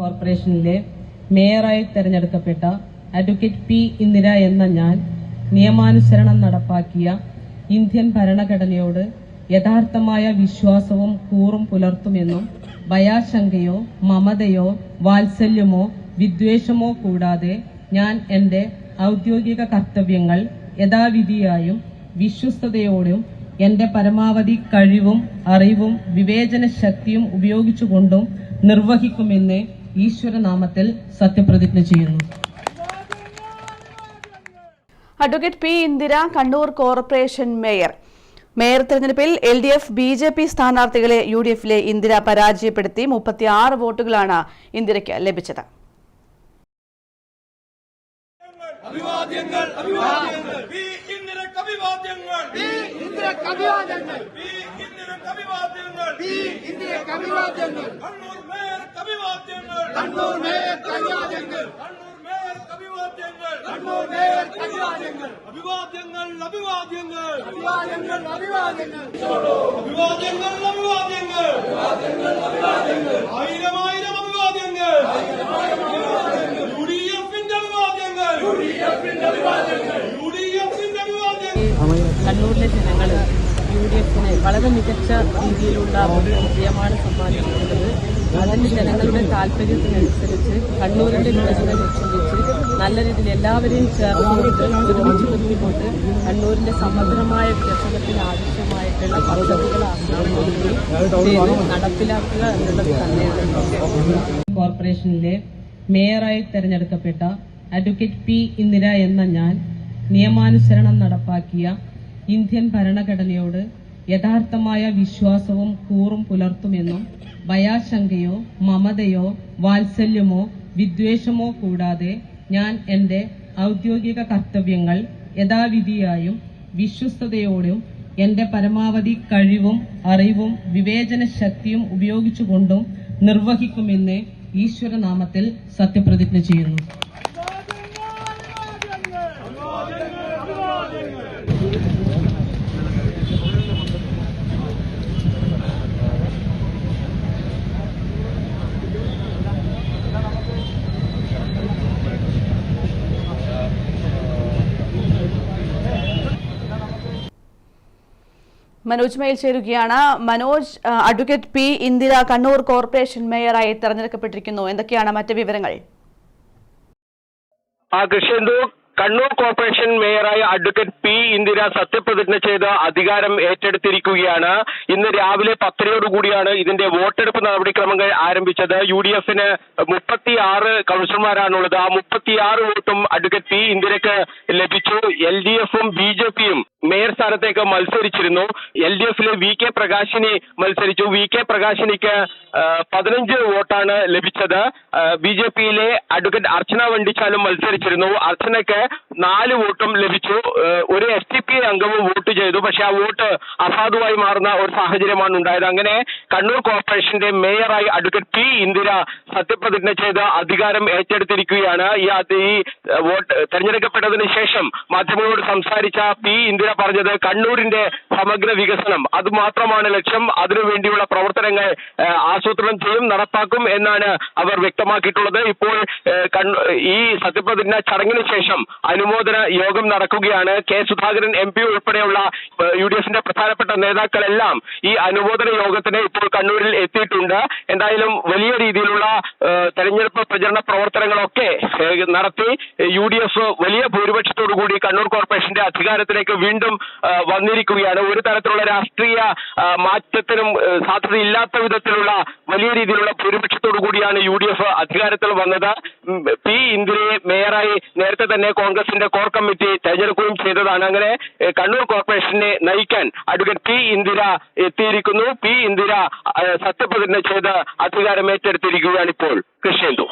കോർപ്പറേഷനിലെ മേയറായി തെരഞ്ഞെടുക്കപ്പെട്ട advocate P Indira എന്ന ഞാൻ നിയമാനുസരണം നടപ്പാക്കിയ ഇന്ത്യൻ ഭരണഘടനയോട് യഥാർത്ഥമായ വിശ്വാസവും കൂറും പുലർത്തുമെന്നും ഭയാശങ്കയോ മമതയോ വാത്സല്യമോ വിദ്വേഷമോ കൂടാതെ ഞാൻ എന്റെ ഔദ്യോഗിക കർത്തവ്യങ്ങൾ യഥാവിധിയായും വിശ്വസ്തയോടും എന്റെ പരമാവധി കഴിവും അറിവും വിവേചന ശക്തിയും ഉപയോഗിച്ചുകൊണ്ടും നിർവഹിക്കുമെന്ന് ഈശ്വരനാമത്തിൽ സത്യപ്രതിജ്ഞ ചെയ്യുന്നു. Advocate P Indira Kannur corporation mayor. Mayor തെരഞ്ഞെടുപ്പിൽ L D F B J P സ്ഥാനാർത്ഥികളെ യു ഡി എഫിലെ ഇന്ദിര പരാജയപ്പെടുത്തി മുപ്പത്തിയാറ് വോട്ടുകളാണ് ഇന്ദിരയ്ക്ക് ലഭിച്ചത്. അഭിവാദ്യങ്ങൾ കണ്ണൂർ മേയർ അഭിവാദ്യങ്ങൾ കണ്ണൂർ മേയർ അഭിവാദ്യങ്ങൾ കണ്ണൂർ മേയർ മേയർക്ക് അഭിവാദ്യങ്ങൾ അഭിവാദ്യങ്ങൾ. അഭിവാദ്യങ്ങൾ അഭിവാദ്യങ്ങൾ. അഭിവാദ്യങ്ങൾ അഭിവാദ്യങ്ങൾ. അഭിവാദ്യങ്ങൾ അഭിവാദ്യങ്ങൾ ആയിരം ആയിരം അഭിവാദ്യങ്ങൾ. യു ഡി എഫിന്റെ അഭിവാദ്യങ്ങൾ. യു ഡി എഫിന്റെ അഭിവാദ്യങ്ങൾ. യു ഡി എഫിന്റെ അഭിവാദ്യങ്ങൾ കണ്ണൂരിലെ ജനങ്ങൾ യു ഡി എഫിന് വളരെ മികച്ച രീതിയിലുള്ള ഒരു വിജയമാണ് സമ്മാനിച്ചിട്ടുള്ളത് അതിന് ജനങ്ങളുടെ താല്പര്യത്തിനനുസരിച്ച് കണ്ണൂരിന്റെ വികസനം ലക്ഷ്യം നല്ല രീതിയിൽ എല്ലാവരെയും ചേർന്നുകൊണ്ട് ഒരുമിച്ച് നിർത്തിക്കൊണ്ട് കണ്ണൂരിന്റെ സമഗ്രമായ വികസനത്തിന് ആവശ്യമായിട്ടുള്ള പദ്ധതികൾ ആസൂത്രണം നടപ്പിലാക്കുക എന്നുള്ളത് തന്നെയാണ്. കോർപ്പറേഷനിലെ മേയറായി തെരഞ്ഞെടുക്കപ്പെട്ട അഡ്വക്കേറ്റ് പി ഇന്ദിര എന്ന ഞാൻ നിയമാനുസരണം നടപ്പാക്കിയ ഇന്ത്യൻ ഭരണഘടനയോട് യഥാർത്ഥമായ വിശ്വാസവും കൂറും പുലർത്തുമെന്നും ഭയാശങ്കയോ മമതയോ വാത്സല്യമോ വിദ്വേഷമോ കൂടാതെ ഞാൻ എന്റെ ഔദ്യോഗിക കർത്തവ്യങ്ങൾ യഥാവിധിയായും വിശ്വസ്തയോടും എന്റെ പരമാവധി കഴിവും അറിവും വിവേചന ശക്തിയും ഉപയോഗിച്ചുകൊണ്ടും നിർവഹിക്കുമെന്ന് ഈശ്വരനാമത്തിൽ സത്യപ്രതിജ്ഞ ചെയ്യുന്നു. മനോജ് മേൽ ചേരുകയാണ്. Manoj advocate P Indira Kannur corporation മേയറായി തെരഞ്ഞെടുക്കപ്പെട്ടിരിക്കുന്നു. എന്തൊക്കെയാണ് മറ്റ് വിവരങ്ങൾ? ആ കൃഷ്ണന്തു കണ്ണൂർ കോർപ്പറേഷൻ മേയറായ അഡ്വക്കേറ്റ് പി ഇന്ദിര സത്യപ്രതിജ്ഞ ചെയ്ത് അധികാരം ഏറ്റെടുത്തിരിക്കുകയാണ്. ഇന്ന് രാവിലെ പത്തരയോടുകൂടിയാണ് ഇതിന്റെ വോട്ടെടുപ്പ് നടപടിക്രമങ്ങൾ ആരംഭിച്ചത്. യു ഡി എഫിന് മുപ്പത്തിയാറ് കൗൺസിലർമാരാണുള്ളത്. ആ മുപ്പത്തിയാറ് വോട്ടും അഡ്വക്കേറ്റ് പി ഇന്ദിരക്ക് ലഭിച്ചു. എൽ ഡി എഫും ബി ജെ പിയും മേയർ സ്ഥാനത്തേക്ക് മത്സരിച്ചിരുന്നു. എൽ ഡി എഫിലെ വി കെ പ്രകാശിനി മത്സരിച്ചു. വി കെ പ്രകാശിനിക്ക് പതിനഞ്ച് വോട്ടാണ് ലഭിച്ചത്. ബി ജെ പിയിലെ അഡ്വക്കേറ്റ് അർച്ചന വണ്ടിച്ചാലും മത്സരിച്ചിരുന്നു. അർച്ചനയ്ക്ക് നാല് വോട്ടും ലഭിച്ചു. ഒരു എസ് ടി പി അംഗവും വോട്ട് ചെയ്തു. പക്ഷെ ആ വോട്ട് അസാധുവായി മാറുന്ന ഒരു സാഹചര്യമാണ് ഉണ്ടായത്. അങ്ങനെ കണ്ണൂർ കോർപ്പറേഷന്റെ മേയറായി അഡ്വക്കേറ്റ് പി ഇന്ദിര സത്യപ്രതിജ്ഞ ചെയ്ത് അധികാരം ഏറ്റെടുത്തിരിക്കുകയാണ്. ഈ ഈ വോട്ട് തെരഞ്ഞെടുക്കപ്പെട്ടതിന് ശേഷം മാധ്യമങ്ങളോട് സംസാരിച്ച പി ഇന്ദിര പറഞ്ഞത് കണ്ണൂരിന്റെ സമഗ്ര വികസനം. അത് മാത്രമാണ് ലക്ഷ്യം. അതിനുവേണ്ടിയുള്ള പ്രവർത്തനങ്ങൾ ആസൂത്രണം ചെയ്യും നടപ്പാക്കും എന്നാണ് അവർ വ്യക്തമാക്കിയിട്ടുള്ളത്. ഇപ്പോൾ ഈ സത്യപ്രതിജ്ഞ ചടങ്ങിന് ശേഷം അനുമോദന യോഗം നടക്കുകയാണ്. കെ സുധാകരൻ എം പി ഉൾപ്പെടെയുള്ള യു ഡി എഫിന്റെ പ്രധാനപ്പെട്ട നേതാക്കളെല്ലാം ഈ അനുമോദന യോഗത്തിന് ഇപ്പോൾ കണ്ണൂരിൽ എത്തിയിട്ടുണ്ട്. എന്തായാലും വലിയ രീതിയിലുള്ള തെരഞ്ഞെടുപ്പ് പ്രചരണ പ്രവർത്തനങ്ങളൊക്കെ നടത്തി യു ഡി എഫ് വലിയ ഭൂരിപക്ഷത്തോടു കൂടി കണ്ണൂർ കോർപ്പറേഷന്റെ അധികാരത്തിലേക്ക് വീണ്ടും വന്നിരിക്കുകയാണ്. ഒരു തരത്തിലുള്ള രാഷ്ട്രീയ മാറ്റത്തിനും സാധ്യതയില്ലാത്ത വിധത്തിലുള്ള വലിയ രീതിയിലുള്ള ഭൂരിപക്ഷത്തോടു കൂടിയാണ് യു ഡി എഫ് അധികാരത്തിൽ വന്നത്. പി ഇന്ദിരയെ മേയറായി നേരത്തെ തന്നെ കോൺഗ്രസിന്റെ കോർ കമ്മിറ്റി തെരഞ്ഞെടുക്കുകയും ചെയ്തതാണ്. അങ്ങനെ കണ്ണൂർ കോർപ്പറേഷനെ നയിക്കാൻ അഡ്വക്കേറ്റ് പി ഇന്ദിര എത്തിയിരിക്കുന്നു. പി ഇന്ദിര സത്യപ്രതിജ്ഞ ചെയ്ത് അധികാരം ഏറ്റെടുത്തിരിക്കുകയാണ് ഇപ്പോൾ കൃഷ്ണേന്ദു.